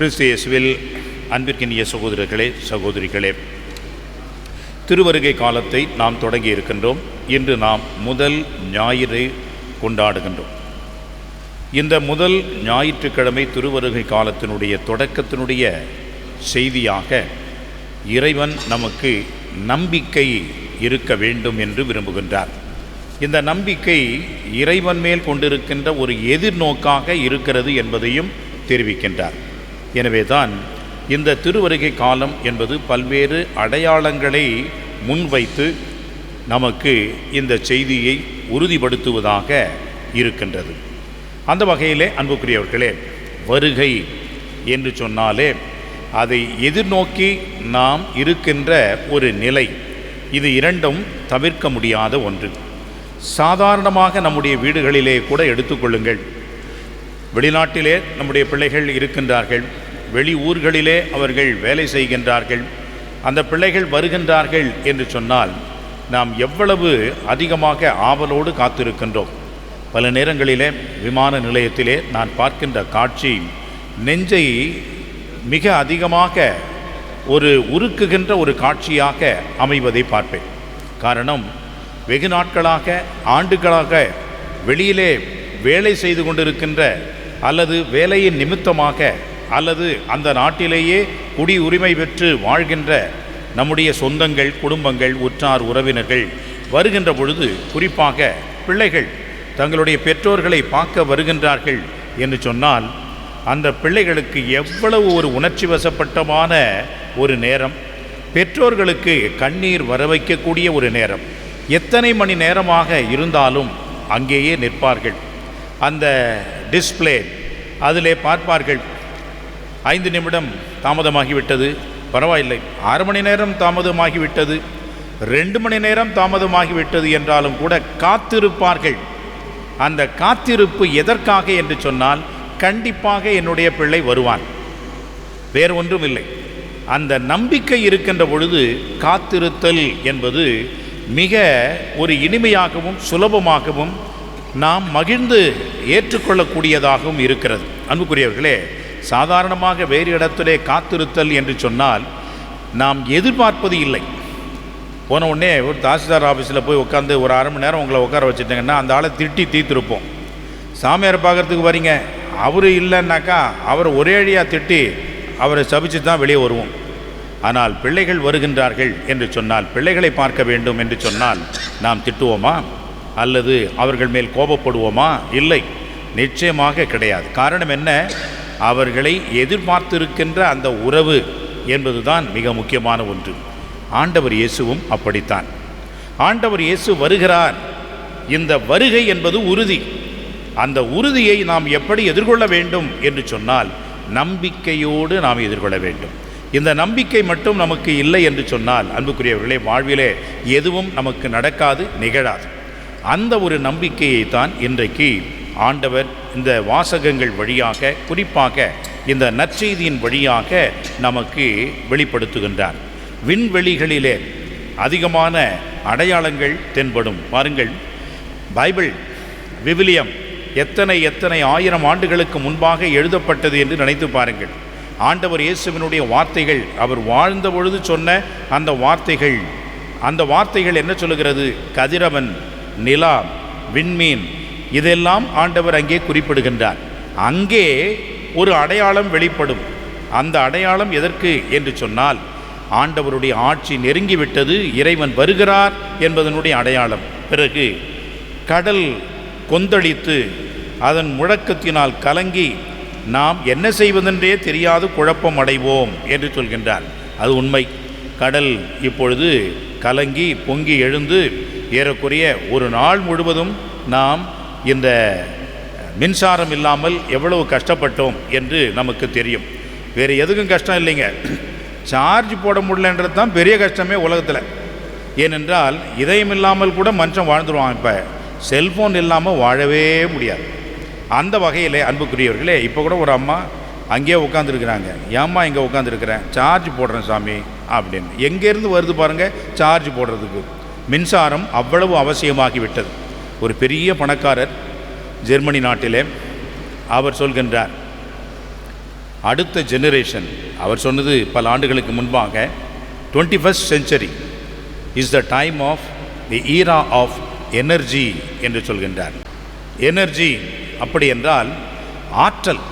கிறிஸ்து இயேசுவில் அன்பிற்கினிய சகோதரர்களே சகோதரிகளே திருவருகை காலத்தை நாம் தொடங்கி இருக்கின்றோம். இன்று நாம் முதல் ஞாயிறை கொண்டாடுகின்றோம். இந்த முதல் ஞாயிற்றுக்கிழமை திருவருகை காலத்தினுடைய தொடக்கத்தினுடைய செய்தியாக இறைவன் நமக்கு நம்பிக்கை இருக்க வேண்டும் என்று விரும்புகின்றார். இந்த நம்பிக்கை இறைவன் மேல் கொண்டிருக்கின்ற ஒரு எதிர்நோக்காக இருக்கிறது என்பதையும் தெரிவிக்கின்றார். எனவே தான் இந்த திருவருகை காலம் என்பது பல்வேறு அடையாளங்களை முன்வைத்து நமக்கு இந்த செய்தியை உறுதிப்படுத்துவதாக இருக்கின்றது. அந்த வகையிலே அன்புக்குரியவர்களே வருகை என்று சொன்னாலே அதை எதிர்நோக்கி நாம் இருக்கின்ற ஒரு நிலை. இது இரண்டும் தவிர்க்க முடியாத ஒன்று. சாதாரணமாக நம்முடைய வீடுகளிலே கூட எடுத்துக்கொள்ளுங்கள். வெளிநாட்டிலே நம்முடைய பிள்ளைகள் இருக்கின்றார்கள். வெளி ஊர்களிலே அவர்கள் வேலை செய்கின்றார்கள். அந்த பிள்ளைகள் வருகின்றார்கள் என்று சொன்னால் நாம் எவ்வளவு அதிகமாக ஆவலோடு காத்திருக்கின்றோம். பல நேரங்களிலே விமான நிலையத்திலே நான் பார்க்கின்ற காட்சி நெஞ்சை மிக அதிகமாக ஒரு உருக்குகின்ற ஒரு காட்சியாக அமைவதை பார்ப்பேன். காரணம் வெகு நாட்களாக ஆண்டுகளாக வெளியிலே வேலை செய்து கொண்டிருக்கின்ற அல்லது வேலையின் நிமித்தமாக அல்லது அந்த நாட்டிலேயே குடி உரிமை பெற்று வாழ்கின்ற நம்முடைய சொந்தங்கள் குடும்பங்கள் உற்றார் உறவினர்கள் வருகின்ற பொழுது குறிப்பாக பிள்ளைகள் தங்களுடைய பெற்றோர்களை பார்க்க வருகின்றார்கள் என்று சொன்னால் அந்த பிள்ளைகளுக்கு எவ்வளவு ஒரு உணர்ச்சி வசப்பட்டமான ஒரு நேரம் பெற்றோர்களுக்கு கண்ணீர் வர வைக்கக்கூடிய ஒரு நேரம். எத்தனை மணி நேரமாக இருந்தாலும் அங்கேயே நிற்பார்கள். அந்த டிஸ்ப்ளே அதிலே பார்ப்பார்கள். ஐந்து நிமிடம் தாமதமாகிவிட்டது. பரவாயில்லை. ஆறு மணி நேரம் தாமதமாகிவிட்டது. ரெண்டு மணி நேரம் தாமதமாகிவிட்டது என்றாலும் கூட காத்திருப்பார்கள். அந்த காத்திருப்பு எதற்காக என்று சொன்னால் கண்டிப்பாக என்னுடைய பிள்ளை வருவான். வேறு ஒன்றும் இல்லை. அந்த நம்பிக்கை இருக்கின்ற பொழுது காத்திருத்தல் என்பது மிக ஒரு இனிமையாகவும் சுலபமாகவும் நாம் மகிழ்ந்து ஏற்றுக்கொள்ளக்கூடியதாகவும் இருக்கிறது. அன்புக்குரியவர்களே சாதாரணமாக வேறு இடத்திலே காத்திருத்தல் என்று சொன்னால் நாம் எதிர்பார்ப்பது இல்லை. போன உடனே ஒரு தாசில்தார் ஆஃபீஸில் போய் உட்காந்து ஒரு அரை மணி நேரம் உங்களை உட்கார வச்சுட்டாங்கன்னா அந்த ஆளை திட்டி தீர்த்திருப்போம். சாமியார் பார்க்குறதுக்கு வரீங்க. அவர் இல்லைன்னாக்கா அவரை ஒரே அழியாக திட்டி அவரை சபிச்சு தான் வெளியே வருவோம். ஆனால் பிள்ளைகள் வருகின்றார்கள் என்று சொன்னால் பிள்ளைகளை பார்க்க வேண்டும் என்று சொன்னால் நாம் திட்டுவோமா? அல்லது அவர்கள் மேல் கோபப்படுவோமா? இல்லை. நிச்சயமாக கிடையாது. காரணம் என்ன? அவர்களை எதிர்பார்த்திருக்கின்ற அந்த உறவு என்பதுதான் மிக முக்கியமான ஒன்று. ஆண்டவர் இயேசுவும் அப்படித்தான். ஆண்டவர் இயேசு வருகிறார். இந்த வருகை என்பது உறுதி. அந்த உறுதியை நாம் எப்படி எதிர்கொள்ள வேண்டும் என்று சொன்னால் நம்பிக்கையோடு நாம் எதிர்கொள்ள வேண்டும். இந்த நம்பிக்கை மட்டும் நமக்கு இல்லை என்று சொன்னால் அன்புக்குரியவர்களே வாழ்விலே எதுவும் நமக்கு நடக்காது நிகழாது. அந்த ஒரு நம்பிக்கையை தான் இன்றைக்கு ஆண்டவர் இந்த வாசகங்கள் வழியாக குறிப்பாக இந்த நற்செய்தியின் வழியாக நமக்கு வெளிப்படுத்துகின்றார். விண்வெளிகளிலே அதிகமான அடையாளங்கள் தென்படும். பாருங்கள் பைபிள் விவிலியம் எத்தனை எத்தனை ஆயிரம் ஆண்டுகளுக்கு முன்பாக எழுதப்பட்டது என்று நினைத்து பாருங்கள். ஆண்டவர் இயேசுவினுடைய வார்த்தைகள் அவர் வாழ்ந்த பொழுது சொன்ன அந்த வார்த்தைகள் அந்த வார்த்தைகள் என்ன சொல்லுகிறது? கதிரவன் நிலா விண்மீன் இதெல்லாம் ஆண்டவர் அங்கே குறிப்பிடுகின்றார். அங்கே ஒரு அடையாளம் வெளிப்படும். அந்த அடையாளம் எதற்கு என்று சொன்னால் ஆண்டவருடைய ஆட்சி நெருங்கிவிட்டது இறைவன் வருகிறார் என்பதனுடைய அடையாளம். பிறகு கடல் கொந்தளித்து அதன் முழக்கத்தினால் கலங்கி நாம் என்ன செய்வதென்றே தெரியாது குழப்பம் அடைவோம் என்று சொல்கின்றார். அது உண்மை. கடல் இப்பொழுது கலங்கி பொங்கி எழுந்து ஏறக்குறைய ஒரு நாள் முழுவதும் நாம் இந்த மின்சாரம் இல்லாமல் எவ்வளவு கஷ்டப்பட்டோம் என்று நமக்கு தெரியும். வேறு எதுக்கும் கஷ்டம் இல்லைங்க. சார்ஜ் போட முடியலன்றது தான் பெரிய கஷ்டமே உலகத்தில். ஏனென்றால் இதயம் இல்லாமல் கூட மனுஷன் வாழ்ந்துருவான் இப்போ. செல்ஃபோன் இல்லாமல் வாழவே முடியாது. அந்த வகையில் அன்புக்குரியவர்களே இப்போ கூட ஒரு அம்மா அங்கேயே உட்காந்துருக்குறாங்க ஏம்மா இங்கே உட்காந்துருக்குறேன் சார்ஜ் போடுறேன் சாமி அப்படின்னு. எங்கேருந்து வருது பாருங்கள் சார்ஜ் போடுறதுக்கு. மின்சாரம் அவ்வளவு அவசியமாகிவிட்டது. ஒரு பெரிய பணக்காரர் ஜெர்மனி நாட்டிலே அவர் சொல்கின்றார் அடுத்த ஜெனரேஷன் அவர் சொன்னது பல ஆண்டுகளுக்கு முன்பாக twenty first century is the time of the era of energy என்று சொல்கின்றார். எனர்ஜி அப்படி என்றால் ஆற்றல்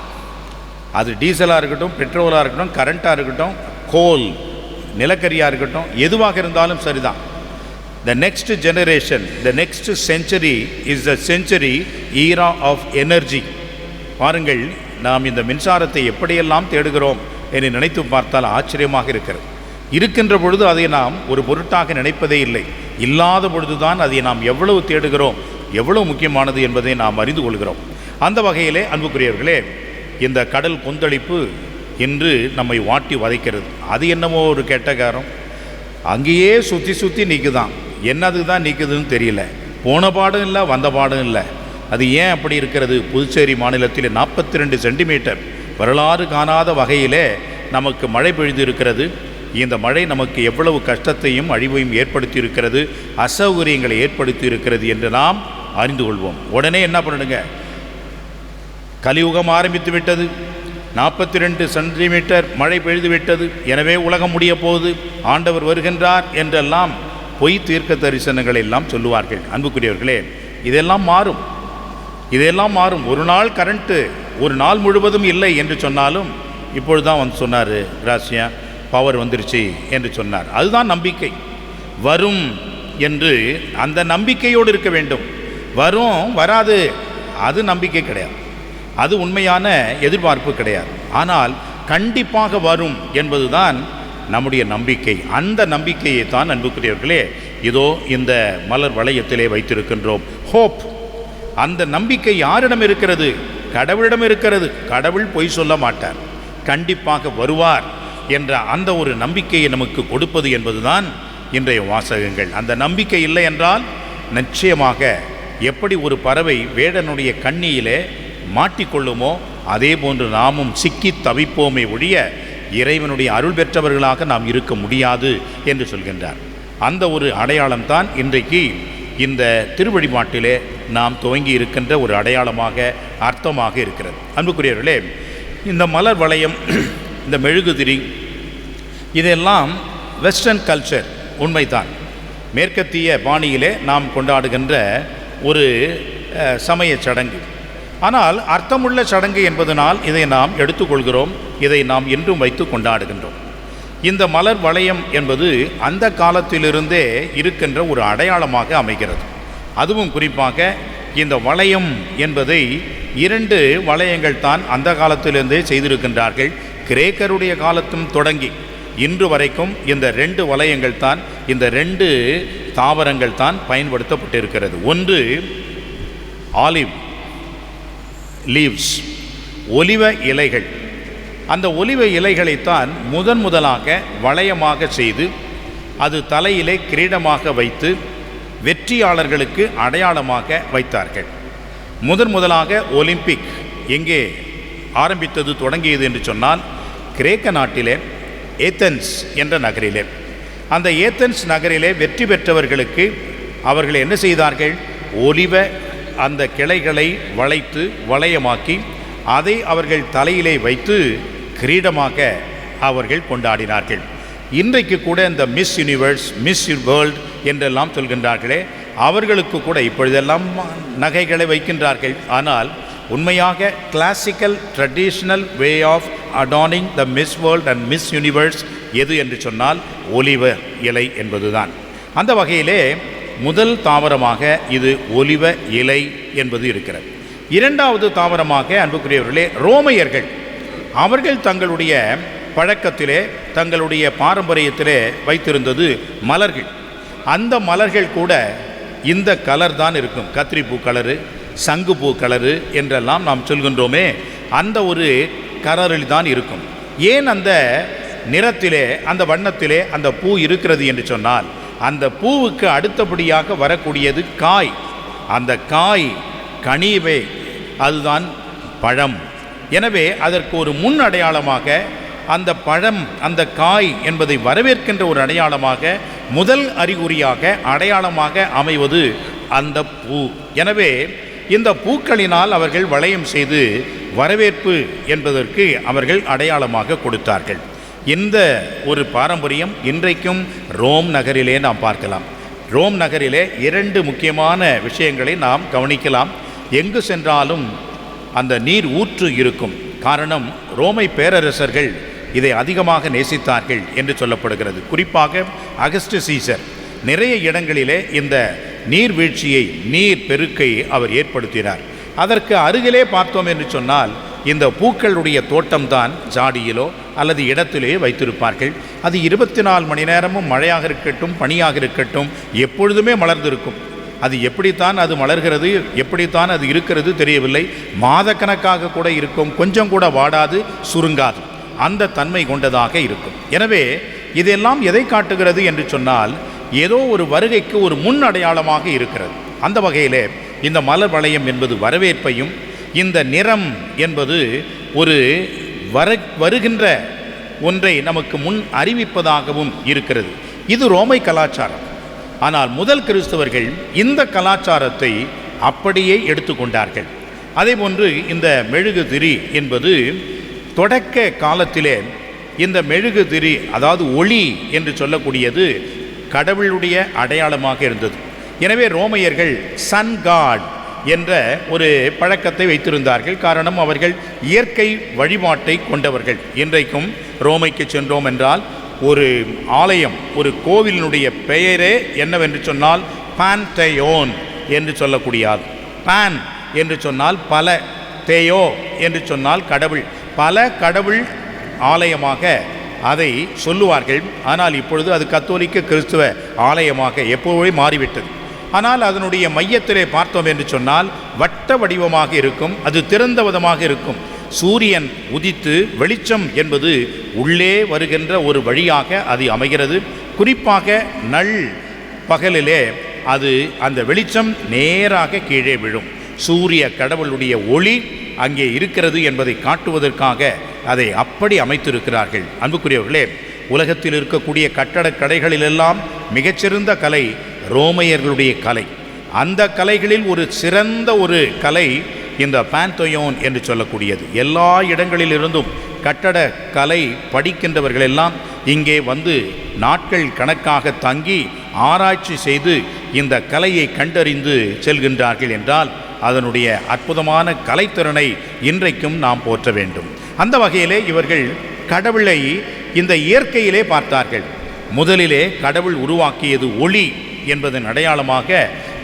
அது டீசலாக இருக்கட்டும் பெட்ரோலாக இருக்கட்டும் கரண்ட்டாக இருக்கட்டும் கோல் நிலக்கரியாக இருக்கட்டும் எதுவாக இருந்தாலும் சரிதான். The next generation the next century is the century era of energy பாருங்கள் நாம் இந்த மின்சாரத்தை எப்படியெல்லாம் தேடுகிறோம் என்று நினைத்து பார்த்தால் ஆச்சரியமாக இருக்கிறது. இருக்கின்ற பொழுது அதை நாம் ஒரு பொருட்டாக நினைப்பதே இல்லை. இல்லாத பொழுதுதான் அதை நாம் எவ்வளவு தேடுகிறோம் எவ்வளவு முக்கியமானது என்பதை நாம் அறிந்து கொள்கிறோம். அந்த வகையிலே அன்புக்குரியவர்களே இந்த கடல் கொந்தளிப்பு இன்று நம்மை வாட்டி வதைக்கிறது. அது என்னமோ ஒரு கெட்டகாரம் அங்கேயே சுற்றி சுற்றி நிற்குதான் என்னது தான் நிற்குதுன்னு தெரியல. போன பாடும் இல்லை வந்த பாடும் இல்லை. அது ஏன் அப்படி இருக்கிறது? புதுச்சேரி மாநிலத்தில் நாற்பத்தி ரெண்டு சென்டிமீட்டர் வரலாறு காணாத வகையிலே நமக்கு மழை பெய்து இருக்கிறது இந்த மழை நமக்கு எவ்வளவு கஷ்டத்தையும் அழிவையும் ஏற்படுத்தி இருக்கிறது அசௌகரியங்களை ஏற்படுத்தி இருக்கிறது என்று நாம் அறிந்து கொள்வோம். உடனே என்ன பண்ணணுங்க கலியுகம் ஆரம்பித்து விட்டது. நாற்பத்தி ரெண்டு சென்டிமீட்டர் மழை பெய்து விட்டது. எனவே உலகம் முடிய போகுது. ஆண்டவர் வருகின்றார் என்றெல்லாம் பொய் தீர்க்க தரிசனங்களை எல்லாம் சொல்லுவார்கள். அன்புக்குரியவர்களே இதெல்லாம் மாறும். இதெல்லாம் மாறும். ஒரு நாள் கரண்ட்டு ஒரு நாள் முழுவதும் இல்லை என்று சொன்னாலும் இப்பொழுது தான் வந்து சொன்னார் ராசியா பவர் வந்துருச்சு என்று சொன்னார். அதுதான் நம்பிக்கை. வரும் என்று அந்த நம்பிக்கையோடு இருக்க வேண்டும். வரும் வராது அது நம்பிக்கை கிடையாது. அது உண்மையான எதிர்பார்ப்பு கிடையாது. ஆனால் கண்டிப்பாக வரும் என்பதுதான் நம்முடைய நம்பிக்கை அந்த நம்பிக்கையை தான் அன்புக்குரியவர்களே இதோ இந்த மலர் வளையத்திலே வைத்திருக்கின்றோம். ஹோப் அந்த நம்பிக்கை யாரிடம் இருக்கிறது? கடவுளிடம் இருக்கிறது. கடவுள் பொய் சொல்ல மாட்டார். கண்டிப்பாக வருவார் என்ற அந்த ஒரு நம்பிக்கையை நமக்கு கொடுப்பது என்பதுதான் இன்றைய வாசகங்கள். அந்த நம்பிக்கை இல்லை என்றால் நிச்சயமாக எப்படி ஒரு பறவை வேடனுடைய கண்ணியிலே மாட்டிக்கொள்ளுமோ அதே போன்று நாமும் சிக்கி தவிப்போமே ஒழிய இறைவனுடைய அருள் பெற்றவர்களாக நாம் இருக்க முடியாது என்று சொல்கின்றார். அந்த ஒரு அடையாளம்தான் இன்றைக்கு இந்த திருவழிபாட்டிலே நாம் துவங்கி இருக்கின்ற ஒரு அடையாளமாக அர்த்தமாக இருக்கிறது. அன்புக்குரியவர்களே இந்த மலர் வளையம் இந்த மெழுகுதிரி இதெல்லாம் வெஸ்டர்ன் கல்ச்சர் உண்மைதான். மேற்கத்திய பாணியிலே நாம் கொண்டாடுகின்ற ஒரு சமய சமயச் சடங்கு. ஆனால் அர்த்தமுள்ள சடங்கு என்பதனால் இதை நாம் எடுத்துக்கொள்கிறோம் இதை நாம் இன்றும் வைத்து கொண்டாடுகின்றோம். இந்த மலர் வளையம் என்பது அந்த காலத்திலிருந்தே இருக்கின்ற ஒரு அடையாளமாக அமைகிறது. அதுவும் குறிப்பாக இந்த வளையம் என்பதை இரண்டு வளையங்கள் தான் அந்த காலத்திலிருந்தே செய்திருக்கின்றார்கள். கிரேக்கருடைய காலத்தும் தொடங்கி இன்று வரைக்கும் இந்த ரெண்டு வளையங்கள் தான் இந்த ரெண்டு தாவரங்கள் தான் பயன்படுத்தப்பட்டிருக்கிறது. ஒன்று ஆலிவ் லீவ்ஸ் ஒலிவ இலைகள். அந்த ஒலிவ இலைகளைத்தான் முதன் முதலாக வளையமாக செய்து அது தலையிலே கிரீடமாக வைத்து வெற்றியாளர்களுக்கு அடையாளமாக வைத்தார்கள். முதன் முதலாக ஒலிம்பிக் எங்கே ஆரம்பித்தது தொடங்கியது என்று சொன்னால் கிரேக்க நாட்டிலே ஏத்தன்ஸ் என்ற நகரிலே. அந்த ஏத்தன்ஸ் நகரிலே வெற்றி பெற்றவர்களுக்கு அவர்கள் என்ன செய்தார்கள்? ஒலிவ அந்த கிளைகளை வளைத்து வளையமாக்கி அதை அவர்கள் தலையிலே வைத்து கிரீடமாக அவர்கள் கொண்டாடினார்கள். இன்றைக்கு கூட இந்த மிஸ் யூனிவர்ஸ் மிஸ் வேர்ல்ட் என்றெல்லாம் சொல்கின்றார்களே. அவர்களுக்கு கூட இப்பொழுதெல்லாம் நகைகளை வைக்கின்றார்கள். ஆனால் உண்மையாக classical traditional way of adorning the Miss World and Miss Universe எது என்று சொன்னால் ஒலிவ இலை என்பதுதான். அந்த வகையிலே முதல் தாவரமாக இது ஒலிவ இலை என்பது இருக்கிறது. இரண்டாவது தாவரமாக அன்புக்குரியவர்களே ரோமையர்கள். அவர்கள் தங்களுடைய பழக்கத்திலே தங்களுடைய பாரம்பரியத்திலே வைத்திருந்தது மலர்கள். அந்த மலர்கள் கூட இந்த கலர் தான் இருக்கும். கத்திரிப்பூ கலரு சங்குப்பூ கலரு என்றெல்லாம் நாம் சொல்கின்றோமே அந்த ஒரு கலரில் தான் இருக்கும். ஏன் அந்த நிறத்திலே அந்த வண்ணத்திலே அந்த பூ இருக்கிறது என்று சொன்னால் அந்த பூவுக்கு அடுத்தபடியாக வரக்கூடியது காய். அந்த காய் கனிவே அதுதான் பழம். எனவே அதற்கு ஒரு முன் அடையாளமாக அந்த பழம் அந்த காய் என்பதை வரவேற்கின்ற ஒரு அடையாளமாக முதல் அறிகுறியாக அடையாளமாக அமைவது அந்த பூ. எனவே இந்த பூக்களினால் அவர்கள் வளையம் செய்து வரவேற்பு என்பதற்கு அவர்கள் அடையாளமாக கொடுத்தார்கள். இந்த ஒரு பாரம்பரியம் இன்றைக்கும் ரோம் நகரிலே நாம் பார்க்கலாம். ரோம் நகரிலே இரண்டு முக்கியமான விஷயங்களை நாம் கவனிக்கலாம். எங்கு சென்றாலும் அந்த நீர் ஊற்று இருக்கும். காரணம் ரோமை பேரரசர்கள் இதை அதிகமாக நேசித்தார்கள் என்று சொல்லப்படுகிறது. குறிப்பாக அகஸ்ட் சீசர் நிறைய இடங்களிலே இந்த நீர்வீழ்ச்சியை நீர் பெருக்கை அவர் ஏற்படுத்தினார். அதற்கு அருகிலே பார்த்தோம் என்று சொன்னால் இந்த பூக்களுடைய தோட்டம்தான் ஜாடியிலோ அல்லது இடத்திலே வைத்திருப்பார்கள். அது இருபத்தி நாலு மணி நேரமும் மழையாக இருக்கட்டும் பனியாக இருக்கட்டும் எப்பொழுதுமே மலர்ந்திருக்கும். அது எப்படித்தான் அது மலர்கிறது எப்படித்தான் அது இருக்கிறது தெரியவில்லை. மாதக்கணக்காக கூட இருக்கும் கொஞ்சம் கூட வாடாது சுருங்காது. அந்த தன்மை கொண்டதாக இருக்கும். எனவே இதெல்லாம் எதை காட்டுகிறது என்று சொன்னால் ஏதோ ஒரு வருகைக்கு ஒரு முன் அடையாளமாக இருக்கிறது. அந்த வகையிலே இந்த மலர் வளையம் என்பது வரவேற்பையும் இந்த நிறம் என்பது ஒரு வர வருகின்ற ஒன்றை நமக்கு முன் அறிவிப்பதாகவும் இருக்கிறது. இது ரோமை கலாச்சாரம். ஆனால் முதல் கிறிஸ்தவர்கள் இந்த கலாச்சாரத்தை அப்படியே எடுத்துக்கொண்டார்கள் அதேபோன்று இந்த மெழுகு திரி என்பது தொடக்க காலத்திலே இந்த மெழுகு திரி அதாவது ஒளி என்று சொல்லக்கூடியது கடவுளுடைய அடையாளமாக இருந்தது. எனவே ரோமையர்கள் சன் காட் என்ற ஒரு பழக்கத்தை வைத்திருந்தார்கள். காரணம் அவர்கள் இயற்கை வழிபாட்டை கொண்டவர்கள். இன்றைக்கும் ரோமைக்கு சென்றோம் என்றால் ஒரு ஆலயம் ஒரு கோவிலினுடைய பெயரே என்னவென்று சொன்னால் பான் தேயோன் என்று சொல்லக்கூடியது பான் என்று சொன்னால் பல தேயோ என்று சொன்னால் கடவுள். பல கடவுள் ஆலயமாக அதை சொல்லுவார்கள். ஆனால் இப்பொழுது அது கத்தோலிக்க கிறிஸ்துவ ஆலயமாக எப்போவே மாறிவிட்டது. ஆனால் அதனுடைய மையத்திலே பார்த்தோம் என்று சொன்னால் வட்ட வடிவமாக இருக்கும் அது திறந்த விதமாக இருக்கும். சூரியன் உதித்து வெளிச்சம் என்பது உள்ளே வருகின்ற ஒரு வழியாக அது அமைகிறது. குறிப்பாக நள் பகலிலே அது அந்த வெளிச்சம் நேராக கீழே விழும். சூரிய கடவுளுடைய ஒளி அங்கே இருக்கிறது என்பதை காட்டுவதற்காக அதை அப்படி அமைத்திருக்கிறார்கள். அன்புக்குரியவர்களே உலகத்தில் இருக்கக்கூடிய கட்டடக் கடைகளிலெல்லாம் மிகச்சிறந்த கலை ரோமையர்களுடைய கலை. அந்த கலைகளில் ஒரு சிறந்த ஒரு கலை இந்த பேந்தோயோன் என்று சொல்லக்கூடியது. எல்லா இடங்களிலிருந்தும் கட்டட கலை படிக்கின்றவர்கள் எல்லாம் இங்கே வந்து நாட்கள் கணக்காக தங்கி ஆராய்ச்சி செய்து இந்த கலையை கண்டறிந்து செல்கின்றார்கள் என்றால் அதனுடைய அற்புதமான கலைத்திறனை இன்றைக்கும் நாம் போற்ற வேண்டும். அந்த வகையிலே இவர்கள் கடவுளை இந்த இயற்கையிலே பார்த்தார்கள். முதலிலே கடவுள் உருவாக்கியது ஒளி. என்பதன் அடையாளமாக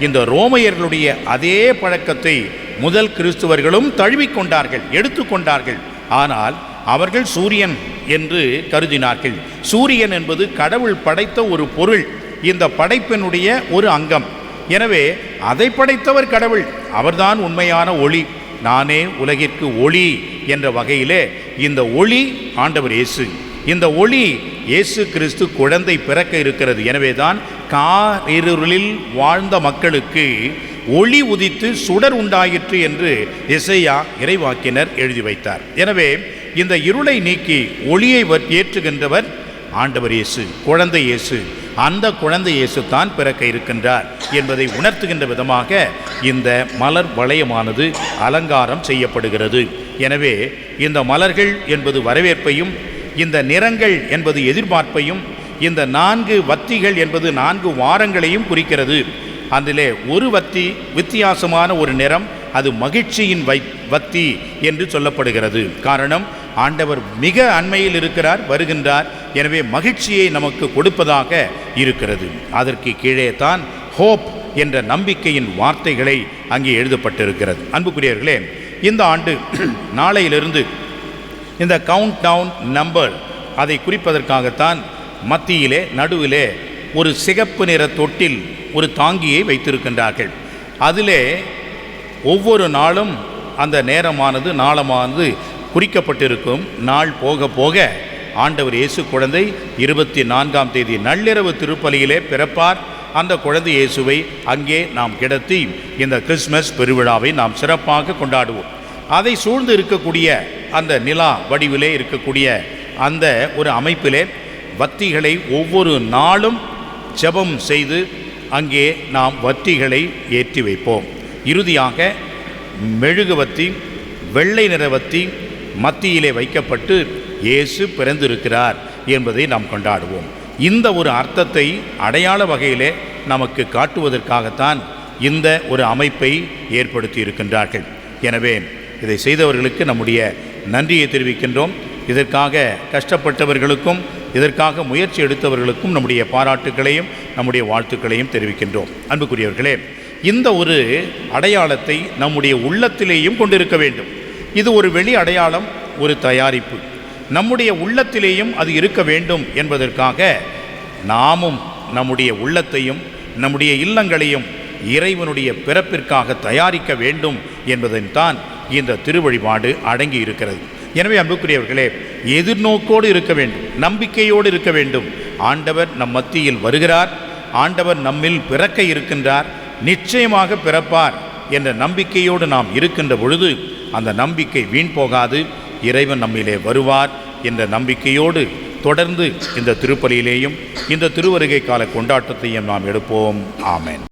இந்த ரோமையர்களுடைய அதே பழக்கத்தை முதல் கிறிஸ்துவர்களும் தழுவிக்கொண்டார்கள் எடுத்துக்கொண்டார்கள். ஆனால் அவர்கள் சூரியன் என்று கருதினார்கள். சூரியன் என்பது கடவுள் படைத்த ஒரு பொருள் இந்த படைப்பினுடைய ஒரு அங்கம். எனவே அதை படைத்தவர் கடவுள் அவர்தான் உண்மையான ஒளி. நானே உலகிற்கு ஒளி என்ற வகையிலே இந்த ஒளி ஆண்டவர் இயேசு. இந்த ஒளி இயேசு கிறிஸ்து குழந்தை பிறக்க இருக்கிறது. எனவேதான் காரிருளில் வாழ்ந்த மக்களுக்கு ஒளி உதித்து சுடர் உண்டாயிற்று என்று இசையா இறைவாக்கினர் எழுதி வைத்தார். எனவே இந்த இருளை நீக்கி ஒளியை ஏற்றுகின்றவர் ஆண்டவர் இயேசு குழந்தை இயேசு. அந்த குழந்தை இயேசு தான் பிறக்க இருக்கின்றார் என்பதை உணர்த்துகின்ற விதமாக இந்த மலர் வளையமானது அலங்காரம் செய்யப்படுகிறது. எனவே இந்த மலர்கள் என்பது வரவேற்பையும் இந்த நிறங்கள் என்பது எதிர்பார்ப்பையும் இந்த நான்கு வத்திகள் என்பது நான்கு வாரங்களையும் குறிக்கிறது. அதிலே ஒரு வத்தி வித்தியாசமான ஒரு நிறம் அது மகிழ்ச்சியின் வை வத்தி என்று சொல்லப்படுகிறது. காரணம் ஆண்டவர் மிக அண்மையில் இருக்கிறார் வருகின்றார். எனவே மகிழ்ச்சியை நமக்கு கொடுப்பதாக இருக்கிறது. அதற்கு கீழே தான் ஹோப் என்ற நம்பிக்கையின் வார்த்தைகளை அங்கே எழுதப்பட்டிருக்கிறது. அன்புக்குரியவர்களே இந்த ஆண்டு நாளையிலிருந்து இந்த கவுண்ட் டவுன் நம்பர் அதை குறிப்பதற்காகத்தான் மத்தியிலே நடுவிலே ஒரு சிகப்பு நிற தொட்டில் ஒரு தாங்கியை வைத்திருக்கின்றார்கள். அதிலே ஒவ்வொரு நாளும் அந்த நேரமானது நாளமானது குறிக்கப்பட்டிருக்கும். நாள் போக போக ஆண்டவர் இயேசு குழந்தை இருபத்தி நான்காம் தேதி நள்ளிரவு திருப்பலியிலே பிறப்பார். அந்த குழந்தை இயேசுவை அங்கே நாம் கிடத்தி இந்த கிறிஸ்மஸ் பெருவிழாவை நாம் சிறப்பாக கொண்டாடுவோம். அதை சூழ்ந்து இருக்கக்கூடிய அந்த நிலா வடிவிலே இருக்கக்கூடிய அந்த ஒரு அமைப்பிலே வத்திகளை ஒவ்வொரு நாளும் ஜெபம் செய்து அங்கே நாம் வத்திகளை ஏற்றி வைப்போம். இறுதியாக மெழுகுவத்தி வெள்ளை நிறவத்தி மத்தியிலே வைக்கப்பட்டு இயேசு பிறந்திருக்கிறார் என்பதை நாம் கொண்டாடுவோம். இந்த ஒரு அர்த்தத்தை அடையாள வகையிலே நமக்கு காட்டுவதற்காகத்தான் இந்த ஒரு அமைப்பை ஏற்படுத்தி இருக்கின்றார்கள் எனவே இதை செய்தவர்களுக்கு நம்முடைய நன்றியை தெரிவிக்கின்றோம். இதற்காக கஷ்டப்பட்டவர்களுக்கும் இதற்காக முயற்சி எடுத்தவர்களுக்கும் நம்முடைய பாராட்டுக்களையும் நம்முடைய வாழ்த்துக்களையும் தெரிவிக்கின்றோம். அன்புக்குரியவர்களே இந்த ஒரு அடையாளத்தை நம்முடைய உள்ளத்திலேயும் கொண்டிருக்க வேண்டும். இது ஒரு வெளி அடையாளம் ஒரு தயாரிப்பு. நம்முடைய உள்ளத்திலேயும் அது இருக்க வேண்டும் என்பதற்காக நாமும் நம்முடைய உள்ளத்தையும் நம்முடைய இல்லங்களையும் இறைவனுடைய பிறப்பிற்காக தயாரிக்க வேண்டும் என்பதைத்தான் இந்த திருவழிபாடு அடங்கி இருக்கிறது எனவே அன்புக்குரியவர்களே எதிர்நோக்கோடு இருக்க வேண்டும் நம்பிக்கையோடு இருக்க வேண்டும். ஆண்டவர் நம் மத்தியில் வருகிறார் ஆண்டவர் நம்மில் பிறக்க இருக்கின்றார் நிச்சயமாக பிறப்பார் என்ற நம்பிக்கையோடு நாம் இருக்கின்ற பொழுது அந்த நம்பிக்கை வீண் போகாது இறைவன் நம்மிலே வருவார் என்ற நம்பிக்கையோடு தொடர்ந்து இந்த திருப்பலியிலேயும் இந்த திருவருகை கால கொண்டாட்டத்தையும் நாம் எடுப்போம். ஆமேன்.